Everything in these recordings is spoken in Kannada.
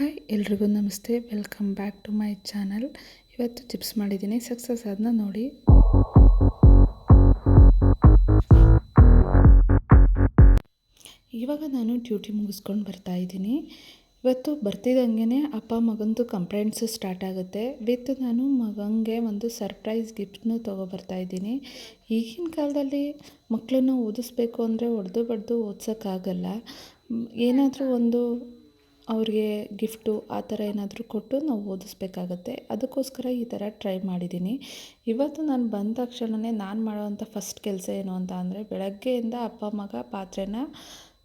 ಹಾಯ್, ಎಲ್ರಿಗೂ ನಮಸ್ತೆ. Welcome back to my channel ಇವತ್ತು ಚಿಪ್ಸ್ ಮಾಡಿದ್ದೀನಿ. ಸಕ್ಸಸ್ ಅದನ್ನ ನೋಡಿ. ಇವಾಗ ನಾನು ಡ್ಯೂಟಿ ಮುಗಿಸ್ಕೊಂಡು ಬರ್ತಾ ಇದ್ದೀನಿ. ಇವತ್ತು ಬರ್ತಿದ್ದಂಗೆ ಅಪ್ಪ ಮಗಂದು ಕಂಪ್ಲೇಂಟ್ಸು ಸ್ಟಾರ್ಟ್ ಆಗುತ್ತೆ. ವಿತ್ ನಾನು ಮಗಂಗೆ ಒಂದು ಸರ್ಪ್ರೈಸ್ ಗಿಫ್ಟ್ನು ತೊಗೊಬರ್ತಾ ಇದ್ದೀನಿ. ಈಗಿನ ಕಾಲದಲ್ಲಿ ಮಕ್ಕಳನ್ನ ಓದಿಸ್ಬೇಕು ಅಂದರೆ ಹೊಡೆದು ಬಡ್ದು ಓದ್ಸೋಕ್ಕಾಗಲ್ಲ. ಏನಾದರೂ ಒಂದು ಅವ್ರಿಗೆ ಗಿಫ್ಟು ಆ ಥರ ಏನಾದರೂ ಕೊಟ್ಟು ನಾವು ಓದಿಸ್ಬೇಕಾಗತ್ತೆ. ಅದಕ್ಕೋಸ್ಕರ ಈ ಥರ ಟ್ರೈ ಮಾಡಿದ್ದೀನಿ. ಇವತ್ತು ನಾನು ಬಂದ ತಕ್ಷಣವೇ ನಾನು ಮಾಡೋವಂಥ ಫಸ್ಟ್ ಕೆಲಸ ಏನು ಅಂತ ಅಂದರೆ ಬೆಳಗ್ಗೆಯಿಂದ ಅಪ್ಪ, ಮಗ ಪಾತ್ರೆನ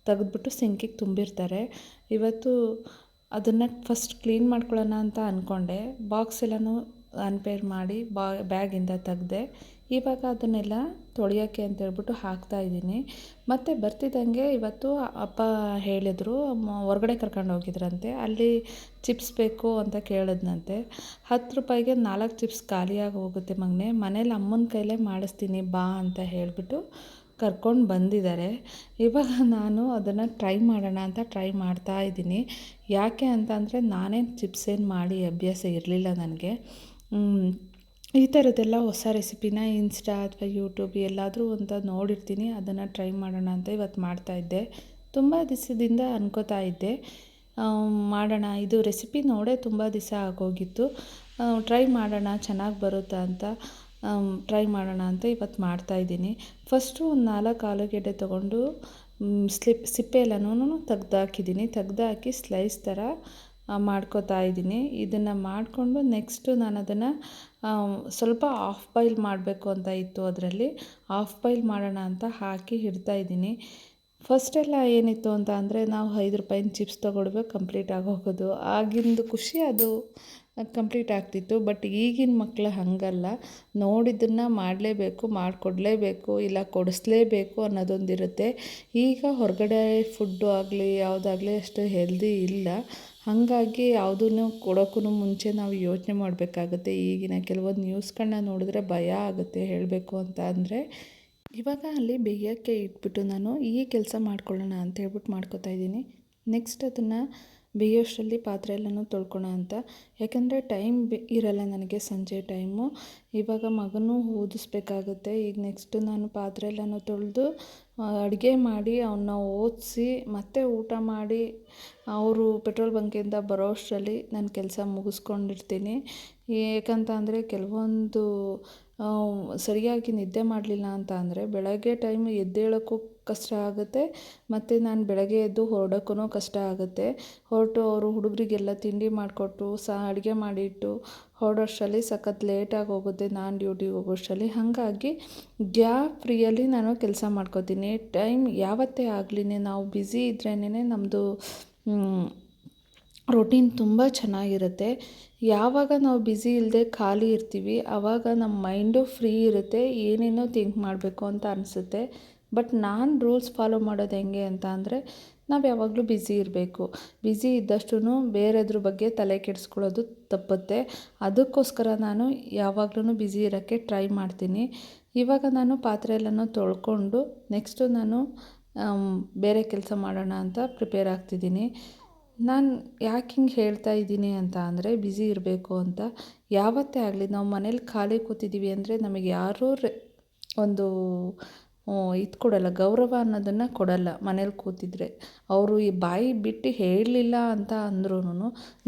ತೆಗೆದ್ಬಿಟ್ಟು ಸಿಂಕಿಗೆ ತುಂಬಿರ್ತಾರೆ. ಇವತ್ತು ಅದನ್ನು ಫಸ್ಟ್ ಕ್ಲೀನ್ ಮಾಡ್ಕೊಳ್ಳೋಣ ಅಂತ ಅಂದ್ಕೊಂಡೆ. ಬಾಕ್ಸ್ ಎಲ್ಲನೂ ಅನ್ಪೇರ್ ಮಾಡಿ ಬಾ ಬ್ಯಾಗಿಂದ ತೆಗ್ದೆ ಇವಾಗ ಅದನ್ನೆಲ್ಲ ತೊಳೆಯೋಕ್ಕೆ ಅಂತ ಹೇಳ್ಬಿಟ್ಟು ಹಾಕ್ತಾಯಿದ್ದೀನಿ ಮತ್ತು ಬರ್ತಿದ್ದಂಗೆ ಇವತ್ತು ಅಪ್ಪ ಹೇಳಿದರು ಹೊರಗಡೆ ಕರ್ಕೊಂಡು ಹೋಗಿದ್ರಂತೆ, ಅಲ್ಲಿ ಚಿಪ್ಸ್ ಬೇಕು ಅಂತ ಕೇಳಿದ್ನಂತೆ. ಹತ್ತು ರೂಪಾಯಿಗೆ ನಾಲ್ಕು ಚಿಪ್ಸ್ ಖಾಲಿಯಾಗಿ ಹೋಗುತ್ತೆ ಮಗನೇ, ಮನೇಲಿ ಅಮ್ಮನ ಕೈಲೇ ಮಾಡಿಸ್ತೀನಿ, ಬಾ ಅಂತ ಹೇಳಿಬಿಟ್ಟು ಕರ್ಕೊಂಡು ಬಂದಿದ್ದಾರೆ. ಇವಾಗ ನಾನು ಅದನ್ನು ಟ್ರೈ ಮಾಡೋಣ ಅಂತ ಟ್ರೈ ಮಾಡ್ತಾ ಇದ್ದೀನಿ. ಯಾಕೆ ಅಂತ ಅಂದರೆ ನಾನೇನು ಚಿಪ್ಸ್ ಏನು ಮಾಡಿ ಅಭ್ಯಾಸ ಇರಲಿಲ್ಲ ನನಗೆ. ಈ ಥರದ್ದೆಲ್ಲ ಹೊಸ ರೆಸಿಪಿನ ಇನ್ಸ್ಟಾ ಅಥವಾ ಯೂಟ್ಯೂಬ್ ಎಲ್ಲಾದರೂ ಅಂತ ನೋಡಿರ್ತೀನಿ, ಅದನ್ನು ಟ್ರೈ ಮಾಡೋಣ ಅಂತ ಇವತ್ತು ಮಾಡ್ತಾಯಿದ್ದೆ ತುಂಬ ದಿವಸದಿಂದ ಅನ್ಕೋತಾ ಇದ್ದೆ. ಮಾಡೋಣ. ಇದು ರೆಸಿಪಿ ನೋಡೇ ತುಂಬ ದಿವಸ ಆಗೋಗಿತ್ತು. ಟ್ರೈ ಮಾಡೋಣ, ಚೆನ್ನಾಗಿ ಬರುತ್ತಾ ಅಂತ ಟ್ರೈ ಮಾಡೋಣ ಅಂತ ಇವತ್ತು ಮಾಡ್ತಾಯಿದ್ದೀನಿ ಫಸ್ಟು ಒಂದು ನಾಲ್ಕು ಆಲೂಗೆಡ್ಡೆ ತೊಗೊಂಡು ಸ್ಲಿಪ್, ಸಿಪ್ಪೆ ಎಲ್ಲನೂ ತೆಗ್ದಾಕಿದ್ದೀನಿ. ತೆಗ್ದಾಕಿ ಸ್ಲೈಸ್ ಥರ ಮಾಡ್ಕೋತಾ ಇದ್ದೀನಿ. ಇದನ್ನು ಮಾಡಿಕೊಂಡು ನೆಕ್ಸ್ಟು ನಾನು ಅದನ್ನು ಸ್ವಲ್ಪ ಆಫ್ ಬಾಯ್ಲ್ ಮಾಡಬೇಕು ಅಂತ ಇತ್ತು ಅದರಲ್ಲಿ. ಆಫ್ ಬಾಯ್ಲ್ ಮಾಡೋಣ ಅಂತ ಹಾಕಿ ಇಡ್ತಾ ಇದ್ದೀನಿ. ಫಸ್ಟೆಲ್ಲ ಏನಿತ್ತು ಅಂತ ಅಂದರೆ ನಾವು ಐದು ರೂಪಾಯಿನ ಚಿಪ್ಸ್ ತೊಗೊಳ್ಬೇಕು ಕಂಪ್ಲೀಟ್ ಆಗೋಗೋದು ಆಗಿಂದು ಖುಷಿ ಅದು ಕಂಪ್ಲೀಟ್ ಆಗ್ತಿತ್ತು. ಬಟ್ ಈಗಿನ ಮಕ್ಕಳು ಹಾಗಲ್ಲ. ನೋಡಿದ್ದನ್ನು ಮಾಡಲೇಬೇಕು, ಮಾಡಿಕೊಡ್ಲೇಬೇಕು, ಇಲ್ಲ ಕೊಡಿಸ್ಲೇಬೇಕು ಅನ್ನೋದೊಂದಿರುತ್ತೆ. ಈಗ ಹೊರಗಡೆ ಫುಡ್ಡು ಆಗಲಿ, ಯಾವುದಾಗಲಿ ಅಷ್ಟು ಹೆಲ್ದಿ ಇಲ್ಲ. ಹಾಗಾಗಿ ಯಾವುದನ್ನು ಕೊಡೋಕ್ಕೂ ಮುಂಚೆ ನಾವು ಯೋಚನೆ ಮಾಡಬೇಕಾಗುತ್ತೆ. ಈಗಿನ ಕೆಲವೊಂದು ನ್ಯೂಸ್ಗಳನ್ನ ನೋಡಿದ್ರೆ ಭಯ ಆಗುತ್ತೆ ಹೇಳಬೇಕು ಅಂತ ಅಂದರೆ. ಇವಾಗ ಅಲ್ಲಿ ಬೇಯೋಕ್ಕೆ ಇಟ್ಬಿಟ್ಟು ನಾನು ಈ ಕೆಲಸ ಮಾಡ್ಕೊಳ್ಳೋಣ ಅಂತ ಹೇಳ್ಬಿಟ್ಟು ಮಾಡ್ಕೋತಾ ಇದ್ದೀನಿ. ನೆಕ್ಸ್ಟ್ ಅದನ್ನು ಬೇಯೋಷ್ಟರಲ್ಲಿ ಪಾತ್ರೆ ಎಲ್ಲನೂ ತೊಳ್ಕೊಳ ಅಂತ. ಯಾಕಂದರೆ ಟೈಮ್ ಇರಲ್ಲ ನನಗೆ ಸಂಜೆ ಟೈಮು. ಇವಾಗ ಮಗನೂ ಓದಿಸ್ಬೇಕಾಗುತ್ತೆ. ಈಗ ನೆಕ್ಸ್ಟು ನಾನು ಪಾತ್ರೆ ಎಲ್ಲನೂ ತೊಳೆದು ಅಡುಗೆ ಮಾಡಿ ಅವನ್ನ ಓದಿಸಿ ಮತ್ತೆ ಊಟ ಮಾಡಿ ಅವರು ಪೆಟ್ರೋಲ್ ಬಂಕಿಂದ ಬರೋ ಅಷ್ಟರಲ್ಲಿ ನಾನು ಕೆಲಸ ಮುಗಿಸ್ಕೊಂಡಿರ್ತೀನಿ. ಏಕಂತ ಅಂದರೆ ಕೆಲವೊಂದು ಸರಿಯಾಗಿ ನಿದ್ದೆ ಮಾಡಲಿಲ್ಲ ಅಂತ ಅಂದರೆ ಬೆಳಗ್ಗೆ ಟೈಮ್ ಎದ್ದೇಳೋಕ್ಕೂ ಕಷ್ಟ ಆಗುತ್ತೆ ಮತ್ತು ನಾನು ಬೆಳಗ್ಗೆ ಎದ್ದು ಹೊರಡೋಕ್ಕೂ ಕಷ್ಟ ಆಗುತ್ತೆ. ಹೊರಟು ಅವರು ಹುಡುಗರಿಗೆಲ್ಲ ತಿಂಡಿ ಮಾಡಿಕೊಟ್ಟು ಸಹ ಅಡುಗೆ ಮಾಡಿಟ್ಟು ಹೊರಡೋಷ್ಟರಲ್ಲಿ ಸಖತ್ ಲೇಟಾಗಿ ಹೋಗುತ್ತೆ, ನಾನು ಡ್ಯೂಟಿಗೆ ಹೋಗೋಷ್ಟರಲ್ಲಿ. ಹಾಗಾಗಿ ಗ್ಯಾಪ್ ಫ್ರೀಯಲ್ಲಿ ನಾನು ಕೆಲಸ ಮಾಡ್ಕೋತೀನಿ. ಟೈಮ್ ಯಾವತ್ತೇ ಆಗಲಿ ನಾವು ಬ್ಯುಸಿ ಇದ್ರೇ ನಮ್ಮದು ರೊಟೀನ್ ತುಂಬ ಚೆನ್ನಾಗಿರುತ್ತೆ. ಯಾವಾಗ ನಾವು ಬ್ಯುಸಿ ಇಲ್ಲದೆ ಖಾಲಿ ಇರ್ತೀವಿ ಆವಾಗ ನಮ್ಮ ಮೈಂಡು ಫ್ರೀ ಇರುತ್ತೆ, ಏನೇನೋ ಥಿಂಕ್ ಮಾಡಬೇಕು ಅಂತ ಅನಿಸುತ್ತೆ. ಬಟ್ ನಾನು ರೂಲ್ಸ್ ಫಾಲೋ ಮಾಡೋದು ಹೆಂಗೆ ಅಂತ ಅಂದರೆ ನಾವು ಯಾವಾಗಲೂ ಬ್ಯುಸಿ ಇರಬೇಕು. ಬ್ಯುಸಿ ಇದ್ದಷ್ಟು ಬೇರೆದ್ರ ಬಗ್ಗೆ ತಲೆ ಕೆಡಿಸ್ಕೊಳ್ಳೋದು ತಪ್ಪುತ್ತೆ. ಅದಕ್ಕೋಸ್ಕರ ನಾನು ಯಾವಾಗ್ಲೂ ಬ್ಯುಸಿ ಇರೋಕ್ಕೆ ಟ್ರೈ ಮಾಡ್ತೀನಿ. ಇವಾಗ ನಾನು ಪಾತ್ರೆ ಎಲ್ಲನೂ ತೊಳ್ಕೊಂಡು ನೆಕ್ಸ್ಟು ನಾನು ಬೇರೆ ಕೆಲಸ ಮಾಡೋಣ ಅಂತ ಪ್ರಿಪೇರ್ ಆಗ್ತಿದ್ದೀನಿ. ನಾನು ಯಾಕೆ ಹಿಂಗೆ ಹೇಳ್ತಾ ಇದ್ದೀನಿ ಅಂತ ಅಂದರೆ ಬ್ಯುಸಿ ಇರಬೇಕು ಅಂತ. ಯಾವತ್ತೇ ಆಗಲಿ ನಾವು ಮನೇಲಿ ಖಾಲಿ ಕೂತಿದ್ದೀವಿ ಅಂದರೆ ನಮಗೆ ಯಾರೂ ಒಂದು ಇದು ಕೊಡಲ್ಲ. ಗೌರವ ಅನ್ನೋದನ್ನು ಕೊಡಲ್ಲ. ಮನೇಲಿ ಕೂತಿದ್ರೆ. ಅವರು ಈ ಬಾಯಿ ಬಿಟ್ಟು ಹೇಳಲಿಲ್ಲ ಅಂತ ಅಂದ್ರೂ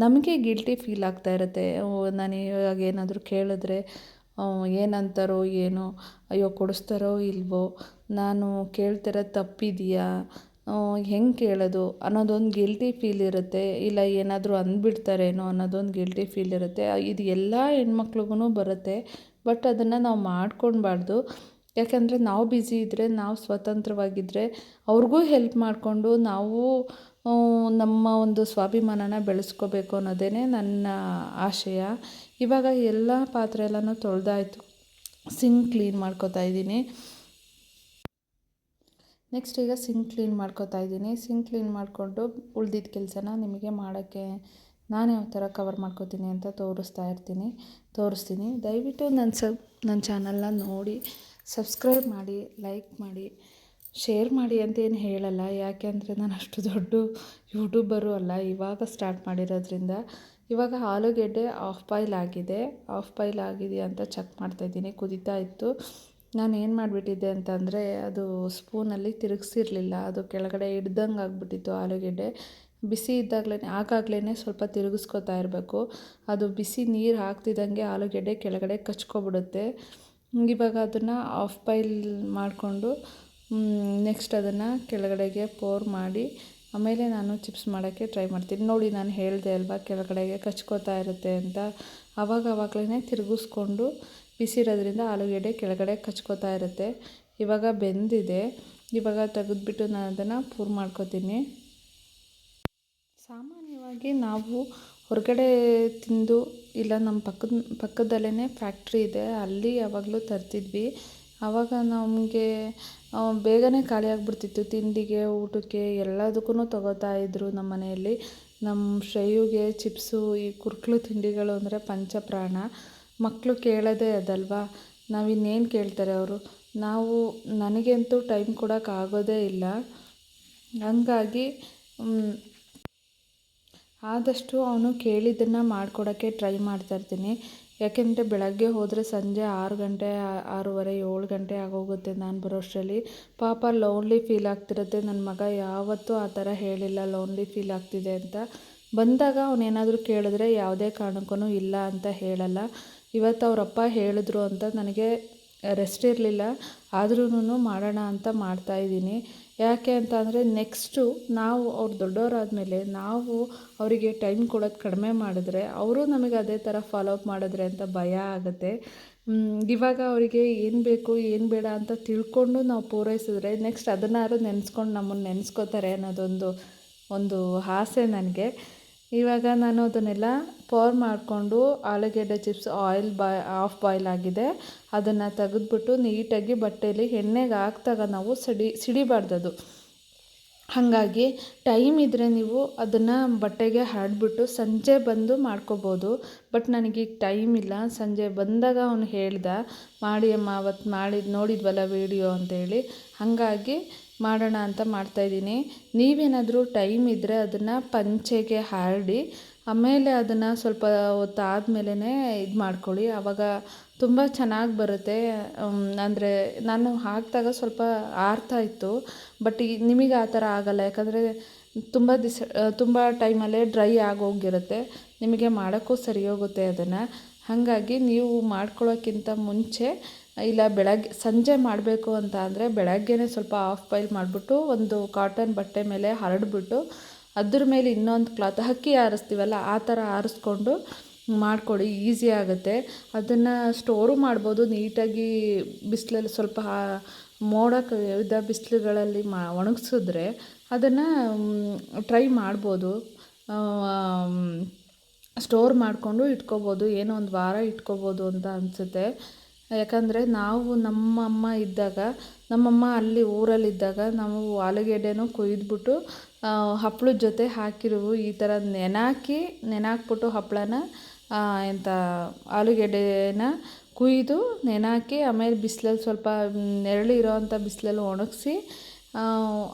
ನಮಗೆ ಗಿಲ್ಟಿ ಫೀಲ್ ಆಗ್ತಾ ಇರುತ್ತೆ. ನಾನು ಇವಾಗ ಏನಾದರೂ ಕೇಳಿದ್ರೆ ಏನಂತಾರೋ ಏನೋ, ಅಯ್ಯೋ, ಕೊಡಿಸ್ತಾರೋ ಇಲ್ವೋ, ನಾನು ಕೇಳ್ತಿರೋದು ತಪ್ಪಿದೆಯಾ? ಹೆಂಗೆ ಕೇಳೋದು? ಅನ್ನೋದೊಂದು ಗಿಲ್ಟಿ ಫೀಲ್ ಇರುತ್ತೆ. ಇಲ್ಲ, ಏನಾದರೂ ಅಂದ್ಬಿಡ್ತಾರೇನೋ ಅನ್ನೋದೊಂದು ಗಿಲ್ಟಿ ಫೀಲ್ ಇರುತ್ತೆ. ಇದು ಎಲ್ಲ ಹೆಣ್ಮಕ್ಳಿಗೂ ಬರುತ್ತೆ. ಬಟ್ ಅದನ್ನು ನಾವು ಮಾಡ್ಕೊಳ್ಬಾರ್ದು ಯಾಕಂದರೆ ನಾವು ಬ್ಯುಸಿ ಇದ್ದರೆ ನಾವು ಸ್ವತಂತ್ರವಾಗಿದ್ದರೆ ಅವ್ರಿಗೂ ಹೆಲ್ಪ್ ಮಾಡಿಕೊಂಡು ನಾವು ನಮ್ಮ ಒಂದು ಸ್ವಾಭಿಮಾನನ ಬೆಳೆಸ್ಕೋಬೇಕು ಅನ್ನೋದೇ ನನ್ನ ಆಶಯ. ಇವಾಗ ಎಲ್ಲ ಪಾತ್ರೆ ಎಲ್ಲನೂ ತೊಳೆದಾಯಿತು. ಸಿಂಕ್ ಕ್ಲೀನ್ ಮಾಡ್ಕೋತಾ ಇದ್ದೀನಿ. ನೆಕ್ಸ್ಟ್ ಈಗ ಸಿಂಕ್ ಕ್ಲೀನ್ ಮಾಡ್ಕೋತಾ ಇದ್ದೀನಿ. ಸಿಂಕ್ ಕ್ಲೀನ್ ಮಾಡಿಕೊಂಡು ಉಳ್ದಿದ್ದ ಕೆಲಸನ ನಿಮಗೆ ಮಾಡೋಕ್ಕೆ ನಾನು ಯಾವ ಥರ ಕವರ್ ಮಾಡ್ಕೋತೀನಿ ಅಂತ ತೋರಿಸ್ತಾ ಇರ್ತೀನಿ. ತೋರಿಸ್ತೀನಿ. ದಯವಿಟ್ಟು ನನ್ನ ಸಬ್ ನನ್ನ ಚಾನಲ್ನ ನೋಡಿ. ಸಬ್ಸ್ಕ್ರೈಬ್ ಮಾಡಿ, ಲೈಕ್ ಮಾಡಿ, ಶೇರ್ ಮಾಡಿ ಅಂತ ಏನು ಹೇಳಲ್ಲ ಯಾಕೆಂದರೆ ನಾನು ಅಷ್ಟು ದೊಡ್ಡ ಯೂಟ್ಯೂಬರು ಅಲ್ಲ. ಇವಾಗ ಸ್ಟಾರ್ಟ್ ಮಾಡಿರೋದ್ರಿಂದ ಇವಾಗ ಆಲೂಗೆಡ್ಡೆ ಆಫ್ ಬಾಯ್ಲ್ ಆಗಿದೆ. ಆಫ್ ಬಾಯ್ಲ್ ಆಗಿದೆಯಾ ಅಂತ ಚೆಕ್ ಮಾಡ್ತಾಯಿದ್ದೀನಿ ಕುದೀತಾ ಇತ್ತು. ನಾನು ಏನು ಮಾಡಿಬಿಟ್ಟಿದ್ದೆ ಅಂತಂದರೆ ಅದು ಸ್ಪೂನಲ್ಲಿ ತಿರುಗಿಸಿರಲಿಲ್ಲ. ಅದು ಕೆಳಗಡೆ ಹಿಡ್ದಂಗೆ ಆಗಿಬಿಟ್ಟಿತ್ತು ಆಲೂಗೆಡ್ಡೆ. ಬಿಸಿ ಇದ್ದಾಗಲೇ ಆಗಾಗಲೇ ಸ್ವಲ್ಪ ತಿರುಗಿಸ್ಕೊತಾ ಇರಬೇಕು. ಅದು ಬಿಸಿ ನೀರು ಹಾಕ್ತಿದ್ದಂಗೆ ಆಲೂಗೆಡ್ಡೆ ಕೆಳಗಡೆ ಕಚ್ಕೊಬಿಡುತ್ತೆ. ಇವಾಗ ಅದನ್ನು ಆಫ್ ಬಾಯ್ಲ್ ಮಾಡಿಕೊಂಡು ನೆಕ್ಸ್ಟ್ ಅದನ್ನು ಕೆಳಗಡೆಗೆ ಪೋರ್ ಮಾಡಿ, ಆಮೇಲೆ ನಾನು ಚಿಪ್ಸ್ ಮಾಡೋಕ್ಕೆ ಟ್ರೈ ಮಾಡ್ತೀನಿ. ನೋಡಿ, ನಾನು ಹೇಳಿದೆ ಅಲ್ವಾ, ಕೆಳಗಡೆಗೆ ಕಚ್ಕೋತಾ ಇರುತ್ತೆ ಅಂತ. ಆವಾಗ ಆವಾಗಲೇ ತಿರುಗಿಸ್ಕೊಂಡು ಬಿಸಿರೋದ್ರಿಂದ ಆಲೂಗೆಡ್ಡೆ ಕೆಳಗಡೆ ಕಚ್ಕೋತಾ ಇರುತ್ತೆ. ಇವಾಗ ಬೆಂದಿದೆ. ಇವಾಗ ತೆಗೆದ್ಬಿಟ್ಟು ನಾನು ಅದನ್ನು ಪೂರ್ ಮಾಡ್ಕೋತೀನಿ. ಸಾಮಾನ್ಯವಾಗಿ ನಾವು ಹೊರಗಡೆ ತಿಂದು ಇಲ್ಲ ನಮ್ಮ ಪಕ್ಕದ ಪಕ್ಕದಲ್ಲೇ ಫ್ಯಾಕ್ಟ್ರಿ ಇದೆ, ಅಲ್ಲಿ ಯಾವಾಗಲೂ ತರ್ತಿದ್ವಿ. ಆವಾಗ ನಮಗೆ ಬೇಗನೆ ಖಾಲಿ ಆಗಿಬಿಡ್ತಿತ್ತು. ತಿಂಡಿಗೆ, ಊಟಕ್ಕೆ ಎಲ್ಲದಕ್ಕೂ ತಗೋತಾ ಇದ್ದರು ನಮ್ಮ ಮನೆಯಲ್ಲಿ. ನಮ್ಮ ಶ್ರೇಯುಗೆ ಚಿಪ್ಸು, ಈ ಕುರ್ಕಲು ತಿಂಡಿಗಳು ಅಂದರೆ ಪಂಚಪ್ರಾಣ. ಮಕ್ಕಳು ಕೇಳೋದೇ ಅದಲ್ವಾ? ನಾವು ಇನ್ನೇನು ಕೇಳ್ತಾರೆ ಅವರು? ನಾವು, ನನಗಂತೂ ಟೈಮ್ ಕೊಡೋಕ್ಕಾಗೋದೇ ಇಲ್ಲ. ಹಂಗಾಗಿ ಆದಷ್ಟು ಅವನು ಕೇಳಿದ್ದನ್ನು ಮಾಡಿಕೊಡೋಕ್ಕೆ ಟ್ರೈ ಮಾಡ್ತಾ ಇರ್ತೀನಿ. ಯಾಕೆಂದರೆ ಬೆಳಗ್ಗೆ ಹೋದರೆ ಸಂಜೆ ಆರು ಗಂಟೆ, ಆರೂವರೆ, ಏಳು ಗಂಟೆ ಆಗೋಗುತ್ತೆ ನಾನು ಬರೋ ಅಷ್ಟರಲ್ಲಿ. ಪಾಪ ಲೋನ್ಲಿ ಫೀಲ್ ಆಗ್ತಿರುತ್ತೆ. ನನ್ನ ಮಗ ಯಾವತ್ತೂ ಆ ಥರ ಹೇಳಿಲ್ಲ ಲೋನ್ಲಿ ಫೀಲ್ ಆಗ್ತಿದೆ ಅಂತ. ಬಂದಾಗ ಅವನೇನಾದರೂ ಕೇಳಿದ್ರೆ ಯಾವುದೇ ಕಾರಣಕ್ಕೂ ಇಲ್ಲ ಅಂತ ಹೇಳಲ್ಲ. ಇವತ್ತು ಅವರಪ್ಪ ಹೇಳಿದ್ರು ಅಂತ ನನಗೆ ರೆಸ್ಟ್ ಇರಲಿಲ್ಲ. ಆದ್ರೂ ಮಾಡೋಣ ಅಂತ ಮಾಡ್ತಾಯಿದ್ದೀನಿ ಯಾಕೆ ಅಂತ ಅಂದರೆ ನೆಕ್ಸ್ಟು ನಾವು ಅವ್ರು ದೊಡ್ಡವರಾದಮೇಲೆ ನಾವು ಅವರಿಗೆ ಟೈಮ್ ಕೊಡೋದು ಕಡಿಮೆ ಮಾಡಿದ್ರೆ ಅವರು ನಮಗೆ ಅದೇ ಥರ ಫಾಲೋ ಅಪ್ ಮಾಡಿದ್ರೆ ಅಂತ ಭಯ ಆಗುತ್ತೆ. ಇವಾಗ ಅವರಿಗೆ ಏನು ಬೇಕು, ಏನು ಬೇಡ ಅಂತ ತಿಳ್ಕೊಂಡು ನಾವು ಪೂರೈಸಿದ್ರೆ ನೆಕ್ಸ್ಟ್ ಅದನ್ನಾದ್ರು ನೆನೆಸ್ಕೊಂಡು ನಮ್ಮನ್ನು ನೆನೆಸ್ಕೋತಾರೆ ಅನ್ನೋದೊಂದು, ಒಂದು ಆಸೆ ನನಗೆ. ಇವಾಗ ನಾನು ಅದನ್ನೆಲ್ಲ ಪೋರ್ ಮಾಡಿಕೊಂಡು ಆಲೂಗೆಡ್ಡೆ ಚಿಪ್ಸ್ ಆಯಿಲ್ ಬಾಯ್ ಆಫ್ ಬಾಯ್ಲ್ ಆಗಿದೆ. ಅದನ್ನು ತೆಗೆದ್ಬಿಟ್ಟು ನೀಟಾಗಿ ಬಟ್ಟೆಯಲ್ಲಿ ಎಣ್ಣೆಗೆ ಹಾಕ್ದಾಗ ನಾವು ಸಿಡಿ, ಸಿಡಿಬಾರ್ದದು. ಹಾಗಾಗಿ ಟೈಮ್ ಇದ್ದರೆ ನೀವು ಅದನ್ನು ಬಟ್ಟೆಗೆ ಹರಡ್ಬಿಟ್ಟು ಸಂಜೆ ಬಂದು ಮಾಡ್ಕೋಬೋದು. ಬಟ್ ನನಗೀಗ ಟೈಮ್ ಇಲ್ಲ. ಸಂಜೆ ಬಂದಾಗ ಅವನು ಹೇಳ್ದ, ಮಾಡಿ ಅಮ್ಮ ಅವತ್ತು ಮಾಡಿದ, ನೋಡಿದ್ವಲ್ಲ ವೀಡಿಯೋ ಅಂತೇಳಿ. ಹಾಗಾಗಿ ಮಾಡೋಣ ಅಂತ ಮಾಡ್ತಾಯಿದ್ದೀನಿ ನೀವೇನಾದರೂ ಟೈಮ್ ಇದ್ದರೆ ಅದನ್ನು ಪಂಚೆಗೆ ಹರಡಿ, ಆಮೇಲೆ ಅದನ್ನು ಸ್ವಲ್ಪ ಹೊತ್ತು ಆದಮೇಲೆ ಇದು ಮಾಡ್ಕೊಳ್ಳಿ. ಆವಾಗ ತುಂಬ ಚೆನ್ನಾಗಿ ಬರುತ್ತೆ. ಅಂದರೆ ನಾನು ಹಾಕಿದಾಗ ಸ್ವಲ್ಪ ಆರ್ತಾ ಇತ್ತು. ಬಟ್ ಈ ನಿಮಗೆ ಆ ಥರ ಆಗೋಲ್ಲ. ಯಾಕಂದರೆ ತುಂಬ ದಿವಸ ತುಂಬ ಟೈಮಲ್ಲೇ ಡ್ರೈ ಆಗೋಗಿರುತ್ತೆ. ನಿಮಗೆ ಮಾಡೋಕ್ಕೂ ಸರಿ ಹೋಗುತ್ತೆ ಅದನ್ನು. ಹಾಗಾಗಿ ನೀವು ಮಾಡ್ಕೊಳ್ಳೋಕ್ಕಿಂತ ಮುಂಚೆ ಇಲ್ಲ ಬೆಳಗ್ಗೆ ಸಂಜೆ ಮಾಡಬೇಕು ಅಂತ ಅಂದರೆ ಬೆಳಗ್ಗೆನೇ ಸ್ವಲ್ಪ ಆಫ್ ಬಾಯ್ಲ್ ಮಾಡಿಬಿಟ್ಟು ಒಂದು ಕಾಟನ್ ಬಟ್ಟೆ ಮೇಲೆ ಹರಡ್ಬಿಟ್ಟು ಅದ್ರ ಮೇಲೆ ಇನ್ನೊಂದು ಕ್ಲಾತ್ ಹಕ್ಕಿ ಆರಿಸ್ತೀವಲ್ಲ, ಆ ಥರ ಆರಿಸ್ಕೊಂಡು ಮಾಡಿಕೊಡಿ ಈಸಿ ಆಗುತ್ತೆ. ಅದನ್ನು ಸ್ಟೋರು ಮಾಡ್ಬೋದು, ನೀಟಾಗಿ ಬಿಸಿಲಲ್ಲಿ ಸ್ವಲ್ಪ ಮೋಡ ವಿಧ ಬಿಸಿಲುಗಳಲ್ಲಿ ಮಾ, ಒಣಗಿಸಿದ್ರೆ ಅದನ್ನು ಟ್ರೈ ಮಾಡ್ಬೋದು. ಸ್ಟೋರ್ ಮಾಡಿಕೊಂಡು ಇಟ್ಕೋಬೋದು, ಏನೋ ಒಂದು ವಾರ ಇಟ್ಕೋಬೋದು ಅಂತ ಅನಿಸುತ್ತೆ. ಯಾಕಂದರೆ ನಾವು ನಮ್ಮಮ್ಮ ಇದ್ದಾಗ ನಮ್ಮಮ್ಮ ಅಲ್ಲಿ ಊರಲ್ಲಿದ್ದಾಗ ನಾವು ಆಲೂಗೆಡ್ಡೆನೂ ಕೊಯ್ದುಬಿಟ್ಟು ಹಪ್ಳದ ಜೊತೆ ಹಾಕಿರುವು ಈ ಥರ ನೆನಾಕಿ, ನೆನಾಕ್ಬಿಟ್ಟು ಹಪ್ಪಳನ ಎಂಥ ಆಲೂಗೆಡ್ಡೆನ ಕುಯ್ದು ನೆನಾಕಿ ಆಮೇಲೆ ಬಿಸ್ಲಲ್ಲಿ ಸ್ವಲ್ಪ ನೆರಳು ಇರೋವಂಥ ಬಿಸಿಲಲ್ಲಿ ಒಣಗಿಸಿ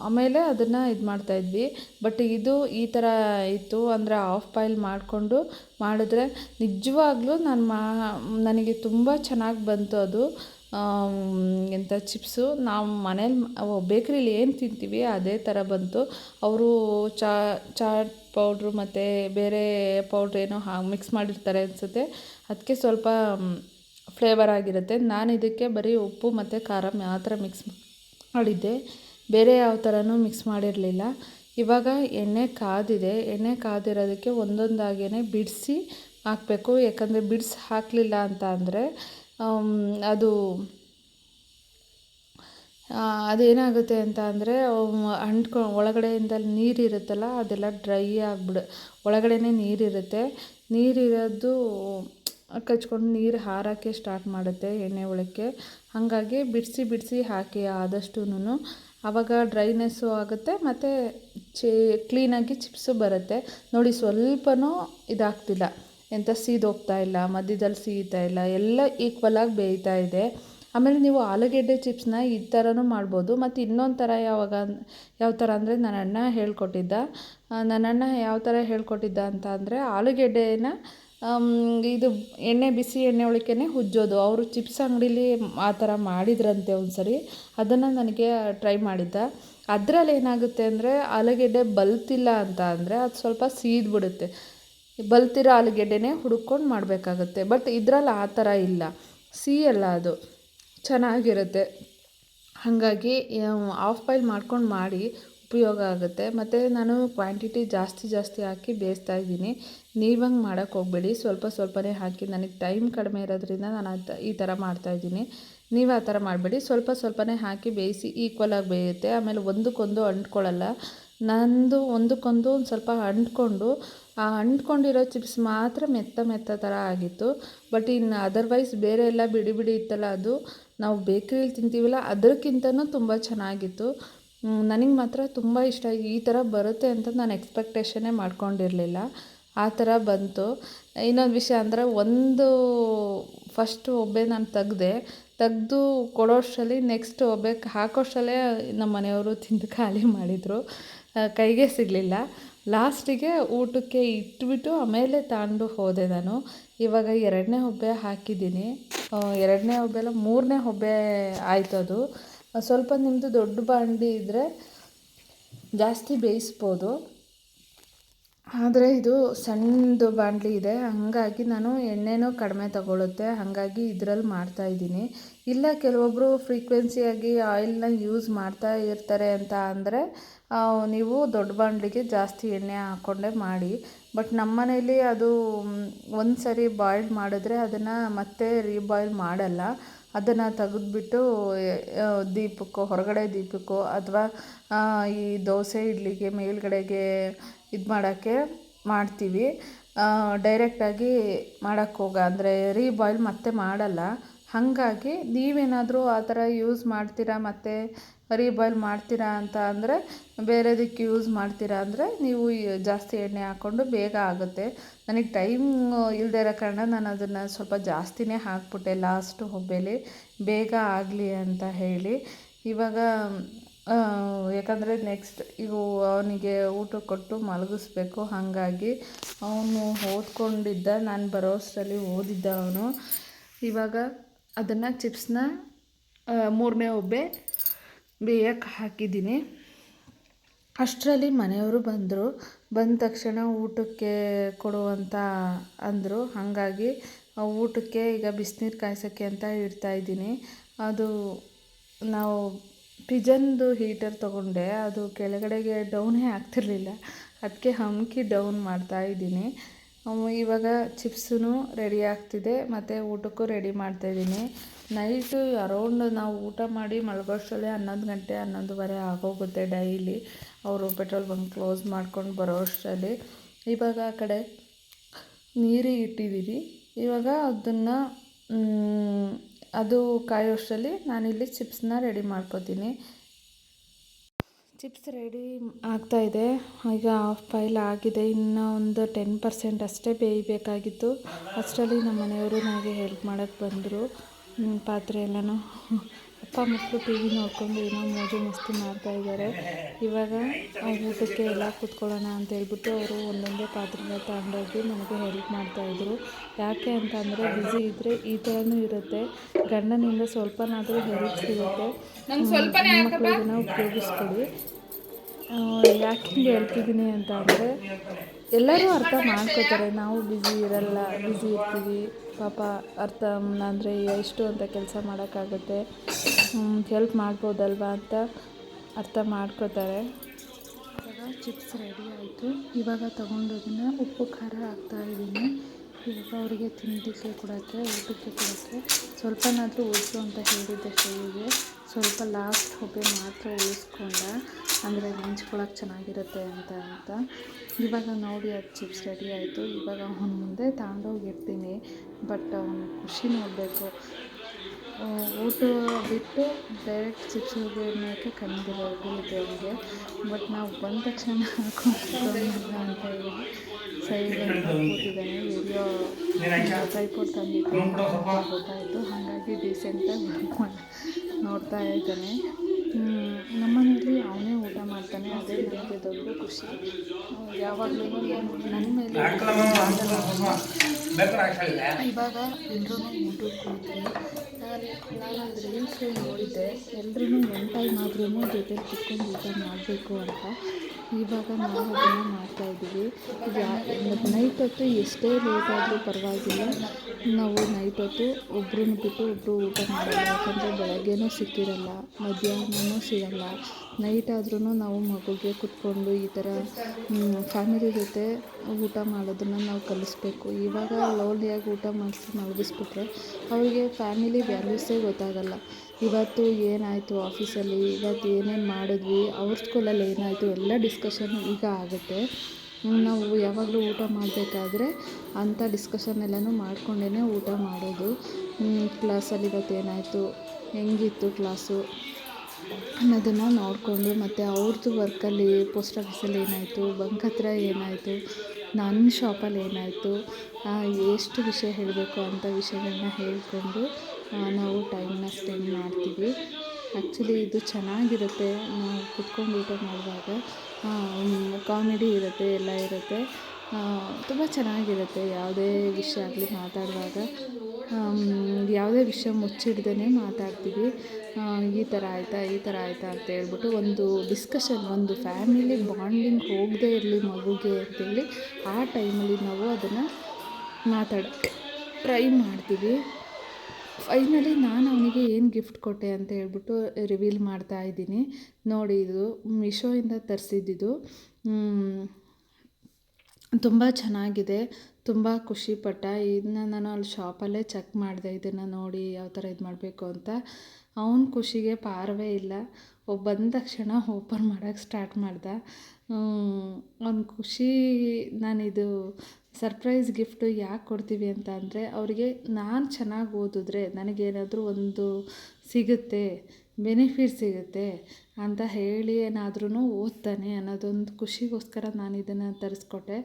ಆಮೇಲೆ ಅದನ್ನು ಇದು ಮಾಡ್ತಾಯಿದ್ವಿ ಬಟ್ ಇದು ಈ ಥರ ಇತ್ತು. ಅಂದರೆ ಆಫ್ ಪಾಯಿಲ್ ಮಾಡಿಕೊಂಡು ಮಾಡಿದ್ರೆ ನಿಜವಾಗ್ಲೂ ನಾನು ಮಾ, ನನಗೆ ತುಂಬ ಚೆನ್ನಾಗಿ ಬಂತು ಅದು. ಎಂಥ ಚಿಪ್ಸು. ನಾವು ಮನೇಲಿ ಬೇಕ್ರಿಲಿ ಏನು ತಿಂತೀವಿ ಅದೇ ಥರ ಬಂತು. ಅವರು ಚಾ ಚಾಟ್ ಪೌಡ್ರು ಮತ್ತು ಬೇರೆ ಪೌಡ್ರ್ ಏನೋ ಹಾ, ಮಿಕ್ಸ್ ಮಾಡಿರ್ತಾರೆ ಅನಿಸುತ್ತೆ. ಅದಕ್ಕೆ ಸ್ವಲ್ಪ ಫ್ಲೇವರ್ ಆಗಿರುತ್ತೆ. ನಾನು ಇದಕ್ಕೆ ಬರೀ ಉಪ್ಪು ಮತ್ತು ಖಾರ ಮಾತ್ರ ಮಿಕ್ಸ್ ಮಾಡಿದ್ದೆ. ಬೇರೆ ಯಾವ ಥರನೂ ಮಿಕ್ಸ್ ಮಾಡಿರಲಿಲ್ಲ. ಇವಾಗ ಎಣ್ಣೆ ಕಾದಿದೆ. ಎಣ್ಣೆ ಕಾದಿರೋದಕ್ಕೆ ಒಂದೊಂದಾಗೇ ಬಿಡಿಸಿ ಹಾಕಬೇಕು. ಯಾಕಂದರೆ ಬಿಡಿಸಿ ಹಾಕಲಿಲ್ಲ ಅಂತ ಅಂದರೆ ಅದು ಅದೇನಾಗುತ್ತೆ ಅಂತ ಅಂದರೆ ಅಂಟ್ಕೊ ಒಳಗಡೆಯಿಂದ ನೀರಿರುತ್ತಲ್ಲ, ಅದೆಲ್ಲ ಡ್ರೈ ಆಗಿಬಿಡು, ಒಳಗಡೆನೇ ನೀರಿರುತ್ತೆ. ನೀರಿರೋದು ಕಚ್ಕೊಂಡು ನೀರು ಹಾರೋಕ್ಕೆ ಸ್ಟಾರ್ಟ್ ಮಾಡುತ್ತೆ ಎಣ್ಣೆ ಒಳಕ್ಕೆ. ಹಾಗಾಗಿ ಬಿಡಿಸಿ ಬಿಡಿಸಿ ಹಾಕಿ ಆದಷ್ಟುನು ಆವಾಗ ಡ್ರೈನೆಸ್ಸು ಆಗುತ್ತೆ, ಮತ್ತು ಚೇ, ಕ್ಲೀನಾಗಿ ಚಿಪ್ಸು ಬರುತ್ತೆ. ನೋಡಿ, ಸ್ವಲ್ಪನೂ ಇದಾಗ್ತಿಲ್ಲ. ಎಂಥ ಸೀದೋಗ್ತಾ ಇಲ್ಲ, ಮಧ್ಯದಲ್ಲಿ ಸೀತಾ ಇಲ್ಲ, ಎಲ್ಲ ಈಕ್ವಲಾಗಿ ಬೇಯ್ತಾ ಇದೆ. ಆಮೇಲೆ ನೀವು ಆಲೂಗೆಡ್ಡೆ ಚಿಪ್ಸ್ನ ಈ ಥರನೂ ಮಾಡ್ಬೋದು. ಮತ್ತು ಇನ್ನೊಂದು ಥರ ಯಾವಾಗ ಯಾವ ಥರ ಅಂದರೆ ನನ್ನ ಅಣ್ಣ ಹೇಳ್ಕೊಟ್ಟಿದ್ದ. ನನ್ನ ಅಣ್ಣ ಯಾವ ಥರ ಹೇಳ್ಕೊಟ್ಟಿದ್ದ ಅಂತ ಅಂದರೆ ಆಲೂಗೆಡ್ಡೆನ ಇದು ಎಣ್ಣೆ, ಬಿಸಿ ಎಣ್ಣೆ ಒಳಕ್ಕೇ ಉಜ್ಜೋದು ಅವರು ಚಿಪ್ಸ್ ಅಂಗಡೀಲಿ ಆ ಥರ ಮಾಡಿದ್ರಂತೆ ಒಂದು ಸರಿ ಅದನ್ನು ನನಗೆ ಟ್ರೈ ಮಾಡಿದ್ದ. ಅದರಲ್ಲಿ ಏನಾಗುತ್ತೆ ಅಂದರೆ ಆಲೂಗೆಡ್ಡೆ ಬಲ್ತಿಲ್ಲ ಅಂತ ಅಂದರೆ ಅದು ಸ್ವಲ್ಪ ಸೀದ್ಬಿಡುತ್ತೆ. ಬಲ್ತಿರೋ ಆಲೂಗೆಡ್ಡೆನೇ ಹುಡುಕೊಂಡು ಮಾಡಬೇಕಾಗುತ್ತೆ. ಬಟ್ ಇದರಲ್ಲಿ ಆ ಥರ ಇಲ್ಲ. ಸಿಹಿಯಲ್ಲ ಅದು. ಚೆನ್ನಾಗಿರುತ್ತೆ. ಹಾಗಾಗಿ ಆಫ್ ಬಾಯ್ಲ್ ಮಾಡ್ಕೊಂಡು ಮಾಡಿ ಉಪಯೋಗ ಆಗುತ್ತೆ. ಮತ್ತು ನಾನು ಕ್ವಾಂಟಿಟಿ ಜಾಸ್ತಿ ಜಾಸ್ತಿ ಹಾಕಿ ಬೇಯಿಸ್ತಾ ಇದ್ದೀನಿ. ನೀವಂಗೆ ಮಾಡೋಕ್ಕೆ ಹೋಗಬೇಡಿ. ಸ್ವಲ್ಪ ಸ್ವಲ್ಪನೇ ಹಾಕಿ ನನಗೆ ಟೈಮ್ ಕಡಿಮೆ ಇರೋದ್ರಿಂದ ನಾನು ಈ ಥರ ಮಾಡ್ತಾಯಿದ್ದೀನಿ ನೀವು ಆ ಥರ ಮಾಡಬೇಡಿ. ಸ್ವಲ್ಪ ಸ್ವಲ್ಪನೇ ಹಾಕಿ ಬೇಯಿಸಿ ಈಕ್ವಲಾಗಿ ಬೇಯುತ್ತೆ. ಆಮೇಲೆ ಒಂದಕ್ಕೊಂದು ಅಂಟ್ಕೊಳ್ಳಲ್ಲ. ನಂದು ಒಂದಕ್ಕೊಂದು ಒಂದು ಸ್ವಲ್ಪ ಅಂಟ್ಕೊಂಡು, ಆ ಅಂಟ್ಕೊಂಡಿರೋ ಚಿಪ್ಸ್ ಮಾತ್ರ ಮೆತ್ತ ಮೆತ್ತ ಥರ ಆಗಿತ್ತು. ಬಟ್ ಇನ್ನು ಅದರ್ವೈಸ್ ಬೇರೆ ಎಲ್ಲ ಬಿಡಿ ಬಿಡಿ ಇತ್ತಲ್ಲ ಅದು. ನಾವು ಬೇಕ್ರಿಲಿ ತಿಂತೀವಲ್ಲ ಅದಕ್ಕಿಂತನೂ ತುಂಬ ಚೆನ್ನಾಗಿತ್ತು. ನನಗೆ ಮಾತ್ರ ತುಂಬ ಇಷ್ಟ. ಈ ಥರ ಬರುತ್ತೆ ಅಂತ ನಾನು ಎಕ್ಸ್ಪೆಕ್ಟೇಷನ್ನೇ ಮಾಡ್ಕೊಂಡಿರಲಿಲ್ಲ. ಆ ಥರ ಬಂತು. ಇನ್ನೊಂದು ವಿಷಯ ಅಂದರೆ ಒಂದು ಫಸ್ಟ್ ಒಬ್ಬೆ ನಾನು ತೆಗ್ದೆ. ತೆಗೆದು ಕೊಡೋಷ್ಟರಲ್ಲಿ ನೆಕ್ಸ್ಟ್ ಒಬ್ಬೆ ಹಾಕೋಷ್ಟರಲ್ಲೇ ನಮ್ಮ ಮನೆಯವರು ತಿಂದು ಖಾಲಿ ಮಾಡಿದರು. ಕೈಗೆ ಸಿಗಲಿಲ್ಲ. ಲಾಸ್ಟಿಗೆ ಊಟಕ್ಕೆ ಇಟ್ಬಿಟ್ಟು ಆಮೇಲೆ ತಾಂಡು ಹೋದೆ ನಾನು. ಇವಾಗ ಎರಡನೇ ಒಬ್ಬೆ ಹಾಕಿದ್ದೀನಿ. ಎರಡನೇ ಹೊಬ್ಬೆ ಅಲ್ಲ ಮೂರನೇ ಒಬ್ಬೆ ಆಯಿತು ಅದು ಸ್ವಲ್ಪ ನಿಮ್ಮದು ದೊಡ್ಡ ಬಾಂಡಿ ಇದ್ದರೆ ಜಾಸ್ತಿ ಬೇಯಿಸ್ಬೋದು. ಆದರೆ ಇದು ಸಣ್ಣದು ಬಾಣಲಿ ಇದೆ. ಹಾಗಾಗಿ ನಾನು ಎಣ್ಣೆನೂ ಕಡಿಮೆ ತಗೊಳುತ್ತೆ. ಹಾಗಾಗಿ ಇದರಲ್ಲಿ ಮಾಡ್ತಾಯಿದ್ದೀನಿ ಇಲ್ಲ ಕೆಲವೊಬ್ಬರು ಫ್ರೀಕ್ವೆನ್ಸಿಯಾಗಿ ಆಯಿಲ್ನ ಯೂಸ್ ಮಾಡ್ತಾ ಇರ್ತಾರೆ ಅಂತ ಅಂದರೆ ನೀವು ದೊಡ್ಡ ಬಾಣಲಿಗೆ ಜಾಸ್ತಿ ಎಣ್ಣೆ ಹಾಕ್ಕೊಂಡೇ ಮಾಡಿ. ಬಟ್ ನಮ್ಮನೇಲಿ ಅದು, ಒಂದು ಸರಿ ಬಾಯ್ಲ್ ಮಾಡಿದ್ರೆ ಅದನ್ನು ಮತ್ತೆ ರೀಬಾಯ್ಲ್ ಮಾಡಲ್ಲ. ಅದನ್ನು ತೆಗೆದ್ಬಿಟ್ಟು ದೀಪಕ್ಕೋ, ಹೊರಗಡೆ ದೀಪಕ್ಕೋ ಅಥವಾ ಈ ದೋಸೆ ಇಡ್ಲಿಗೆ ಮೇಲುಗಡೆಗೆ ಇದು ಮಾಡೋಕ್ಕೆ ಮಾಡ್ತೀವಿ. ಡೈರೆಕ್ಟಾಗಿ ಮಾಡೋಕ್ಕೆ ಹೋಗ, ಅಂದರೆ ರೀಬಾಯ್ಲ್ ಮತ್ತೆ ಮಾಡಲ್ಲ. ಹಾಗಾಗಿ ನೀವೇನಾದರೂ ಆ ಥರ ಯೂಸ್ ಮಾಡ್ತೀರಾ ಮತ್ತು ರೀಬಾಯ್ಲ್ ಮಾಡ್ತೀರಾ ಅಂತ ಅಂದರೆ ಬೇರೆದಕ್ಕೆ ಯೂಸ್ ಮಾಡ್ತೀರಾ ಅಂದರೆ ನೀವು ಜಾಸ್ತಿ ಎಣ್ಣೆ ಹಾಕ್ಕೊಂಡು ಬೇಗ ಆಗುತ್ತೆ. ನನಗೆ ಟೈಮ್ ಇಲ್ಲದೆ ಇರೋ ಕಾರಣ ನಾನು ಅದನ್ನು ಸ್ವಲ್ಪ ಜಾಸ್ತಿನೇ ಹಾಕ್ಬಿಟ್ಟೆ ಲಾಸ್ಟು ಹೊಬ್ಬೆಲಿ ಬೇಗ ಆಗಲಿ ಅಂತ ಹೇಳಿ. ಇವಾಗ ಯಾಕಂದರೆ ನೆಕ್ಸ್ಟ್ ಈಗ ಅವನಿಗೆ ಊಟ ಕೊಟ್ಟು ಮಲಗಿಸ್ಬೇಕು. ಹಾಗಾಗಿ ಅವನು ಓದ್ಕೊಂಡಿದ್ದ, ನಾನು ಬರೋಷ್ಟರಲ್ಲಿ ಓದಿದ್ದ ಅವನು. ಇವಾಗ ಅದನ್ನು ಚಿಪ್ಸ್ನ ಮೂರನೇ ಒಬ್ಬೆ ಬೇಯಕ್ಕೆ ಹಾಕಿದ್ದೀನಿ. ಅಷ್ಟರಲ್ಲಿ ಮನೆಯವರು ಬಂದರು. ಬಂದ ತಕ್ಷಣ ಊಟಕ್ಕೆ ಕೊಡುವಂತ ಅಂದರು. ಹಾಗಾಗಿ ಊಟಕ್ಕೆ ಈಗ ಬಿಸಿನೀರು ಕಾಯಿಸೋಕ್ಕೆ ಅಂತ ಇಡ್ತಾಯಿದ್ದೀನಿ ಅದು ನಾವು ಪಿಜನ್ದು ಹೀಟರ್ ತೊಗೊಂಡೆ. ಅದು ಕೆಳಗಡೆಗೆ ಡೌನೇ ಆಗ್ತಿರಲಿಲ್ಲ. ಅದಕ್ಕೆ ಹಮ್ಕಿ ಡೌನ್ ಮಾಡ್ತಾಯಿದ್ದೀನಿ ಇವಾಗ ಚಿಪ್ಸೂ ರೆಡಿ ಆಗ್ತಿದೆ. ಮತ್ತು ಊಟಕ್ಕೂ ರೆಡಿ ಮಾಡ್ತಾಯಿದ್ದೀನಿ ನೈಟು ಅರೌಂಡ್ ನಾವು ಊಟ ಮಾಡಿ ಮಲಗೋಷ್ಟರಲ್ಲಿ ಹನ್ನೊಂದು ಗಂಟೆ, ಹನ್ನೊಂದುವರೆ ಆಗೋಗುತ್ತೆ ಡೈಲಿ ಅವರು ಪೆಟ್ರೋಲ್ ಬಂಕ್ ಕ್ಲೋಸ್ ಮಾಡ್ಕೊಂಡು ಬರೋ ಅಷ್ಟರಲ್ಲಿ ಇವಾಗ ಆ ಕಡೆ ನೀರಿಗೆ ಇಟ್ಟಿದ್ದೀವಿ. ಇವಾಗ ಅದನ್ನು ಅದು ಕಾಯೋಷ್ಟರಲ್ಲಿ ನಾನಿಲ್ಲಿ ಚಿಪ್ಸನ್ನ ರೆಡಿ ಮಾಡ್ಕೋತೀನಿ. ಚಿಪ್ಸ್ ರೆಡಿ ಆಗ್ತಾ ಇದೆ. ಈಗ ಆಫ್ ಬಾಯ್ಲ್ ಆಗಿದೆ. ಇನ್ನೂ ಒಂದು ಟೆನ್ ಪರ್ಸೆಂಟ್ ಅಷ್ಟೇ ಬೇಯಬೇಕಾಗಿತ್ತು. ಅಷ್ಟರಲ್ಲಿ ನಮ್ಮ ಮನೆಯವರು ನನಗೆ ಹೆಲ್ಪ್ ಮಾಡೋಕ್ಕೆ ಬಂದರು. ಪಾತ್ರೆ ಎಲ್ಲನೂ ಅಪ್ಪ ಮಕ್ಕಳು ಟಿ ವಿ ನೋಡ್ಕೊಂಡು ಏನೋ ಮೋಜು ಮಸ್ತಿ ಮಾಡ್ತಾ ಇದ್ದಾರೆ. ಇವಾಗ ಊಟಕ್ಕೆ ಎಲ್ಲ ಕೂತ್ಕೊಳ್ಳೋಣ ಅಂತ ಹೇಳ್ಬಿಟ್ಟು ಅವರು ಒಂದೊಂದೇ ಪಾತ್ರೆನ ತಗೊಂಡೋಗಿ ನನಗೆ ಹೆಲ್ಪ್ ಮಾಡ್ತಾಯಿದ್ರು ಯಾಕೆ ಅಂತ ಅಂದರೆ ಬ್ಯುಸಿ ಇದ್ದರೆ ಈ ಥರನೂ ಇರುತ್ತೆ. ಗಂಡನಿಂದ ಸ್ವಲ್ಪನಾದರೂ ಹೆಲ್ಪ್ ಸಿಗುತ್ತೆ ಮಕ್ಕಳಿಗೆ ನಾವು ಉಪಯೋಗಿಸ್ಕೊಡಿ. ಯಾಕೆ ಹಿಂಗೆ ಹೇಳ್ತಿದ್ದೀನಿ ಅಂತ ಅಂದರೆ, ಎಲ್ಲರೂ ಅರ್ಥ ಮಾಡ್ಕೋತಾರೆ, ನಾವು ಬ್ಯುಸಿ ಇರಲ್ಲ ಬ್ಯುಸಿ ಇರ್ತೀವಿ, ಪಾಪ ಅರ್ಥ ಅಂದರೆ ಎಷ್ಟು ಅಂತ ಕೆಲಸ ಮಾಡೋಕ್ಕಾಗುತ್ತೆ ಹೆಲ್ಪ್ ಮಾಡ್ಬೋದಲ್ವಾ ಅಂತ ಅರ್ಥ ಮಾಡ್ಕೋತಾರೆ. ಇವಾಗ ಚಿಪ್ಸ್ ರೆಡಿ ಆಯಿತು. ಇವಾಗ ತೊಗೊಂಡೋದನ್ನು ಉಪ್ಪು ಖಾರ ಹಾಕ್ತಾ ಇದ್ದೀನಿ. ಇವಾಗ ಅವರಿಗೆ ತಿನ್ನಲಿಕ್ಕೆ ಕೊಡೋಕ್ಕೆ, ಊಟಕ್ಕೆ ಕೊಡೋಕ್ಕೆ. ಸ್ವಲ್ಪನಾದರೂ ಉಳಿಸು ಅಂತ ಹೇಳಿದ್ದೆ ಶೈಲಿಗೆ ಸ್ವಲ್ಪ ಲಾಸ್ಟ್ ಹೊಗೆ ಮಾತ್ರ ಉಳಿಸ್ಕೊಂಡ. ಅಂದರೆ ನೆಂಚ್ಕೊಳ್ಳೋಕೆ ಚೆನ್ನಾಗಿರುತ್ತೆ ಅಂತ ಅಂತ. ಇವಾಗ ನೋಡಿ ಅದು ಚಿಪ್ಸ್ ರೆಡಿ ಆಯಿತು. ಇವಾಗ ಅವನ ಮುಂದೆ ತಗೊಂಡೋಗಿರ್ತೀನಿ ಬಟ್ ಅವನ ಖುಷಿ ನೋಡಬೇಕು. ಊಟ ಬಿಟ್ಟು ಡೈರೆಕ್ಟ್ ಚಿಪ್ಸ್ ಹೋಗೋದಕ್ಕೆ ಕಣ್ಣಿರುತ್ತೆ ಅವನಿಗೆ. ಬಟ್ ನಾವು ಬಂದ ತಕ್ಷಣ ಹಾಕೊಂಡು ಅಂತ ಹೇಳಿ ಸೈಡಲ್ಲಿ ಕೂತಿದ್ದಾನೆ. ವಿಡಿಯೋ ಟ್ರೈಪೋರ್ಟ್ ತಂದಿದ್ದು ಗೊತ್ತಾಯಿತು. ಹಾಗಾಗಿ ಡೀಸೆಂಟಾಗಿ ವರ್ಕ್ ಮಾಡಿ ನೋಡ್ತಾ ಇದ್ದಾನೆ. ನಮ್ಮನೇಲಿ ಅವನೇ ಊಟ ಮಾಡ್ತಾನೆ ಅದೇ ನನಗೆ ದೊಡ್ಡ ಖುಷಿ. ಯಾವಾಗಲೂ ನನ್ನ ಮೇಲೆ ಇವಾಗ ಎಲ್ಲರೂ ಊಟಕ್ಕೆ ಕೂತೀನಿ ನಾನು ನಾನೊಂದು ರೀಲ್ಸ್ ನೋಡಿದ್ದೆ. ಎಲ್ಲರೂ ಒನ್ ಟೈಮ್ ಆದ್ರೂ ಜೊತೆ ಕುತ್ಕೊಂಡು ಊಟ ಮಾಡಬೇಕು ಅಂತ. ಇವಾಗ ನಾವು ಅದನ್ನು ಮಾಡ್ತಾಯಿದ್ದೀವಿ ಯಾ ನೈಟ್ ಹೊತ್ತು ಎಷ್ಟೇ ಲೇಟ್ ಆದರೂ ಪರವಾಗಿಲ್ಲ. ನಾವು ನೈಟ್ ಹೊತ್ತು ಒಬ್ರನ್ನ ಬಿಟ್ಟು ಒಬ್ಬರು ಊಟ ಮಾಡಲ್ಲ, ಯಾಕಂದರೆ ಬೆಳಗ್ಗೆನೂ ಸಿಕ್ಕಿರಲ್ಲ ಮಧ್ಯಾಹ್ನವೂ ಸಿಗಲ್ಲ. ನೈಟ್ ಆದ್ರೂ ನಾವು ಮಗುಗೆ ಕುತ್ಕೊಂಡು ಈ ಥರ ಫ್ಯಾಮಿಲಿ ಜೊತೆ ಊಟ ಮಾಡೋದನ್ನು ನಾವು ಕಲಿಸ್ಬೇಕು. ಇವಾಗ ಲೋನ್ಲಿಯಾಗಿ ಊಟ ಮಾಡಿಸಿ ಮಲಗಿಸ್ಬಿಟ್ರೆ ಅವರಿಗೆ ಫ್ಯಾಮಿಲಿ ವ್ಯಾಲ್ಯೂಸೇ ಗೊತ್ತಾಗಲ್ಲ. ಇವತ್ತು ಏನಾಯಿತು ಆಫೀಸಲ್ಲಿ, ಇವತ್ತು ಏನೇನು ಮಾಡಿದ್ವಿ, ಅವ್ರ ಸ್ಕೂಲಲ್ಲಿ ಏನಾಯಿತು, ಎಲ್ಲ ಡಿಸ್ಕಷನ್ ಈಗ ಆಗುತ್ತೆ. ನಾವು ಯಾವಾಗಲೂ ಊಟ ಮಾಡಬೇಕಾದ್ರೆ ಅಂಥ ಡಿಸ್ಕಷನ್ ಎಲ್ಲನೂ ಮಾಡ್ಕೊಂಡೇ ಊಟ ಮಾಡೋದು. ಕ್ಲಾಸಲ್ಲಿ ಇವತ್ತು ಏನಾಯಿತು, ಹೆಂಗಿತ್ತು ಕ್ಲಾಸು ಅನ್ನೋದನ್ನು ನೋಡಿಕೊಂಡು ಮತ್ತು ಅವ್ರದ್ದು ವರ್ಕಲ್ಲಿ ಪೋಸ್ಟ್ ಆಫೀಸಲ್ಲಿ ಏನಾಯಿತು ಬಂಕ್ ಹತ್ರ ಏನಾಯಿತು ನನ್ನ ಶಾಪಲ್ಲಿ ಏನಾಯಿತು ಎಷ್ಟು ವಿಷಯ ಹೇಳಬೇಕು ಅಂಥ ವಿಷಯಗಳನ್ನ ಹೇಳಿಕೊಂಡು ನಾವು ಟೈಮನ್ನ ಸ್ಪೆಂಡ್ ಮಾಡ್ತೀವಿ. ಆ್ಯಕ್ಚುಲಿ ಇದು ಚೆನ್ನಾಗಿರುತ್ತೆ. ನಾವು ಕುತ್ಕೊಂಡು ಊಟ ಮಾಡುವಾಗ ಕಾಮಿಡಿ ಇರುತ್ತೆ, ಎಲ್ಲ ಇರುತ್ತೆ. ತುಂಬ ಚೆನ್ನಾಗಿರುತ್ತೆ. ಯಾವುದೇ ವಿಷಯ ಆಗಲಿ ಮಾತಾಡುವಾಗ. ಯಾವುದೇ ವಿಷಯ ಮುಚ್ಚಿಡ್ದೇ ಮಾತಾಡ್ತೀವಿ. ಈ ಥರ ಆಯಿತಾ, ಈ ಥರ ಆಯಿತಾ ಅಂತ ಹೇಳ್ಬಿಟ್ಟು ಒಂದು ಡಿಸ್ಕಷನ್ ಒಂದು ಫ್ಯಾಮಿಲಿ ಬಾಂಡಿಂಗ್ ಹೋಗದೇ ಇರಲಿ ಮಗುಗೆ ಅಂತೇಳಿ ಆ ಟೈಮಲ್ಲಿ ನಾವು ಅದನ್ನು ಮಾತಾಡೋಕ್ಕೆ ಟ್ರೈ ಮಾಡ್ತೀವಿ. ಫೈನಲಿ ನಾನು ಅವನಿಗೆ ಏನು ಗಿಫ್ಟ್ ಕೊಟ್ಟೆ ಅಂತ ಹೇಳ್ಬಿಟ್ಟು ರಿವೀಲ್ ಮಾಡ್ತಾ ಇದ್ದೀನಿ. ನೋಡಿ ಇದು ಮಿಶೋಯಿಂದ ತರಿಸಿದ್ದಿದ್ದು ತುಂಬ ಚೆನ್ನಾಗಿದೆ, ತುಂಬ ಖುಷಿಪಟ್ಟ. ಇದನ್ನ ನಾನು ಅಲ್ಲಿ ಶಾಪಲ್ಲೇ ಚೆಕ್ ಮಾಡಿದೆ ಇದನ್ನು ನೋಡಿ ಯಾವ ಥರ ಇದು ಮಾಡಬೇಕು ಅಂತ. ಅವನ ಖುಷಿಗೆ ಪಾರವೇ ಇಲ್ಲ. ಬಂದ ತಕ್ಷಣ ಓಪನ್ ಮಾಡೋಕ್ಕೆ ಸ್ಟಾರ್ಟ್ ಮಾಡ್ದೆ. ಅವ್ನ ಖುಷಿ ನಾನಿದು ಸರ್ಪ್ರೈಸ್ ಗಿಫ್ಟು ಯಾಕೆ ಕೊಡ್ತೀವಿ ಅಂತ ಅಂದರೆ ಅವರಿಗೆ ನಾನು ಚೆನ್ನಾಗಿ ಓದಿದ್ರೆ ನನಗೇನಾದರೂ ಒಂದು ಸಿಗುತ್ತೆ. ಬೆನಿಫಿಟ್ ಸಿಗುತ್ತೆ ಅಂತ ಹೇಳಿ ಏನಾದ್ರೂ ಓದ್ತಾನೆ ಅನ್ನೋದೊಂದು ಖುಷಿಗೋಸ್ಕರ ನಾನು ಇದನ್ನು ತರಿಸ್ಕೊಟ್ಟೆ.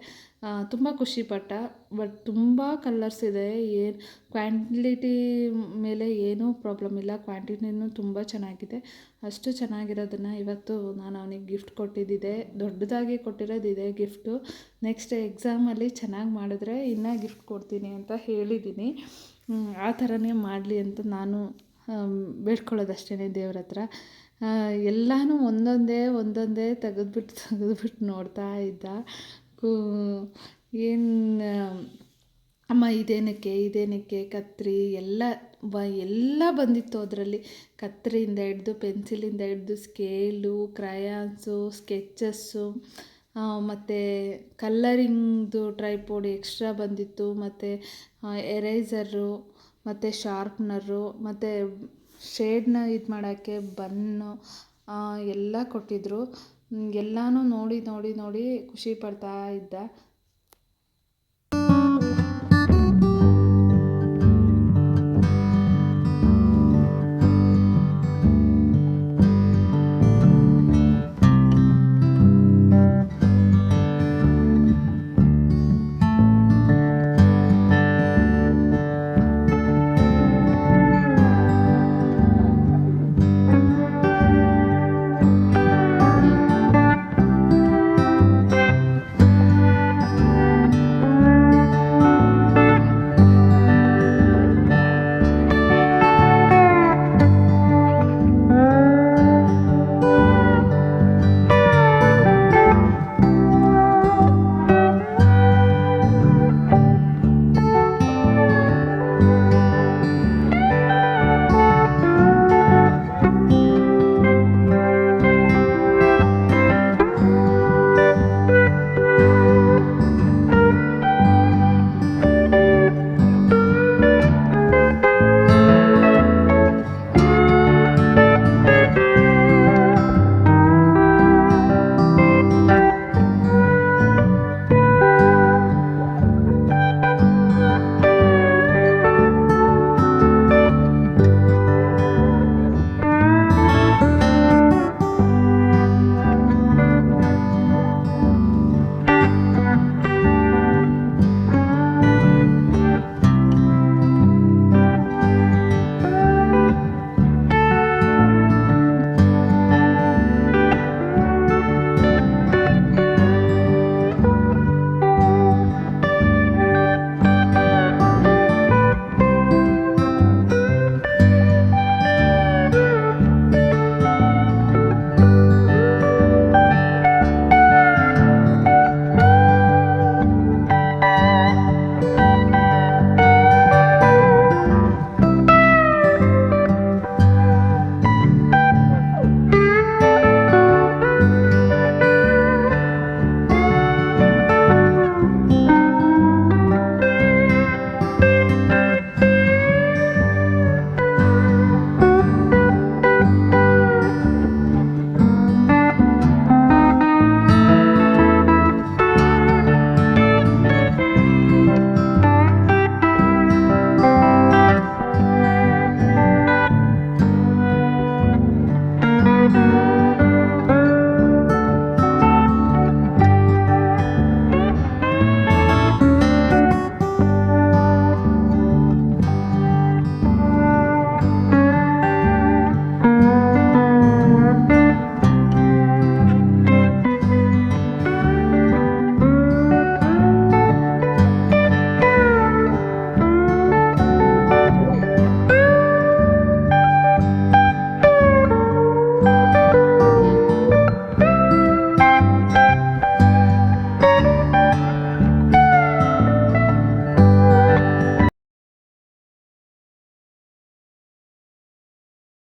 ತುಂಬ ಖುಷಿಪಟ್ಟ, ಬಟ್ ತುಂಬ ಕಲರ್ಸ್ ಇದೆ. ಏನು, ಕ್ವಾಂಟಿಟಿ ಮೇಲೆ ಏನೂ ಪ್ರಾಬ್ಲಮ್ ಇಲ್ಲ. ಕ್ವಾಂಟಿಟಿನೂ ತುಂಬ ಚೆನ್ನಾಗಿದೆ. ಅಷ್ಟು ಚೆನ್ನಾಗಿರೋದನ್ನು ಇವತ್ತು ನಾನು ಅವನಿಗೆ ಗಿಫ್ಟ್ ಕೊಟ್ಟಿದ್ದಿದೆ. ದೊಡ್ಡದಾಗಿ ಕೊಟ್ಟಿರೋದಿದೆ ಗಿಫ್ಟು. ನೆಕ್ಸ್ಟ್ ಎಕ್ಸಾಮಲ್ಲಿ ಚೆನ್ನಾಗಿ ಮಾಡಿದ್ರೆ ಇನ್ನೂ ಗಿಫ್ಟ್ ಕೊಡ್ತೀನಿ ಅಂತ ಹೇಳಿದ್ದೀನಿ. ಆ ಥರನೇ ಮಾಡಲಿ ಅಂತ ನಾನು ಬೇಡ್ಕೊಳ್ಳೋದಷ್ಟೇ ದೇವ್ರ ಹತ್ರ. ಎಲ್ಲನೂ ಒಂದೊಂದೇ ಒಂದೊಂದೇ ತೆಗೆದ್ಬಿಟ್ಟು ತೆಗೆದ್ಬಿಟ್ಟು ನೋಡ್ತಾ ಇದ್ದ. ಏನು, ಅಮ್ಮ, ಇದೇನಕ್ಕೆ ಇದೇನಕ್ಕೆ, ಕತ್ರಿ, ಎಲ್ಲ ಬ ಎಲ್ಲ ಬಂದಿತ್ತು ಅದರಲ್ಲಿ. ಕತ್ರಿಯಿಂದ ಹಿಡ್ದು, ಪೆನ್ಸಿಲಿಂದ ಹಿಡ್ದು, ಸ್ಕೇಲು, ಕ್ರಯಾನ್ಸು ಸ್ಕೆಚಸ್ಸು ಮತ್ತು ಕಲ್ಲರಿಂಗ್ದು ಟ್ರೈಪೋಡ್ ಎಕ್ಸ್ಟ್ರಾ ಬಂದಿತ್ತು, ಮತ್ತು ಎರೇಸರು ಮತ್ತು ಶಾರ್ಪ್ನರು ಮತ್ತು ಶೇಡ್ನ ಇದು ಮಾಡೋಕ್ಕೆ ಬನ್ನು ಎಲ್ಲ ಕೊಟ್ಟಿದ್ದರು ಎಲ್ಲನೂ ನೋಡಿ ನೋಡಿ ನೋಡಿ ಖುಷಿ ಪಡ್ತಾ ಇದ್ದ.